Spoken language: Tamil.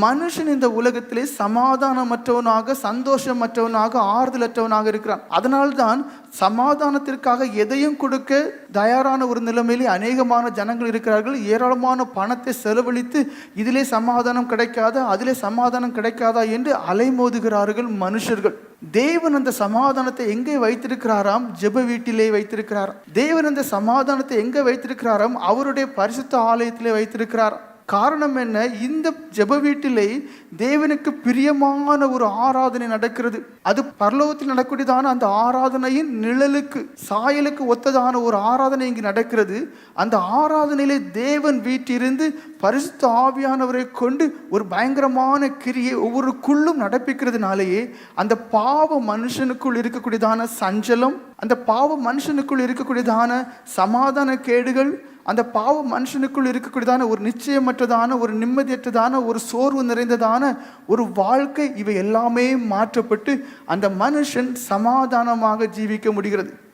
மனுஷன் இந்த உலகத்திலே சமாதானமற்றவனாக சந்தோஷமற்றவனாக ஆறுதலற்றவனாக இருக்கிறான். அதனால்தான் சமாதானத்திற்காக எதையும் கொடுக்க தயாரான ஒரு நிலைமையிலே அநேகமான ஜனங்கள் இருக்கிறார்கள். ஏராளமான பணத்தை செலவழித்து இதிலே சமாதானம் கிடைக்காதா அதிலே சமாதானம் கிடைக்காதா என்று அலைமோதுகிறார்கள் மனுஷர்கள். தேவன் அந்த சமாதானத்தை எங்கே வைத்திருக்கிறாராம்? ஜெப வீட்டிலே வைத்திருக்கிறாராம். தேவன் அந்த சமாதானத்தை எங்கே வைத்திருக்கிறாராம்? அவருடைய பரிசுத்த ஆலயத்திலே வைத்திருக்கிறார் காரணம் என்ன? இந்த ஜெப வீட்டிலே தேவனுக்கு பிரியமான ஒரு ஆராதனை நடக்கிறது. அது பரலோகத்தில் நடக்கூடியதான அந்த ஆராதனையின் நிழலுக்கு சாயலுக்கு ஒத்ததான ஒரு ஆராதனை இங்கு நடக்கிறது. அந்த ஆராதனையிலே தேவன் வீட்டிலிருந்து பரிசுத்த ஆவியானவரை கொண்டு ஒரு பயங்கரமான கிரியை ஒவ்வொருக்குள்ளும் நடப்பிக்கிறதுனாலேயே அந்த பாவ மனுஷனுக்குள் இருக்கக்கூடியதான சஞ்சலம் அந்த பாவ மனுஷனுக்குள் இருக்கக்கூடியதான சமாதான கேடுகள் அந்த பாவ மனுஷனுக்குள் இருக்கக்கூடியதான ஒரு நிச்சயமற்றதான ஒரு நிம்மதியற்றதான ஒரு சோர்வு நிறைந்ததான ஒரு வாழ்க்கை இவை எல்லாமே மாற்றப்பட்டு அந்த மனுஷன் சமாதானமாக ஜீவிக்க முடிகிறது.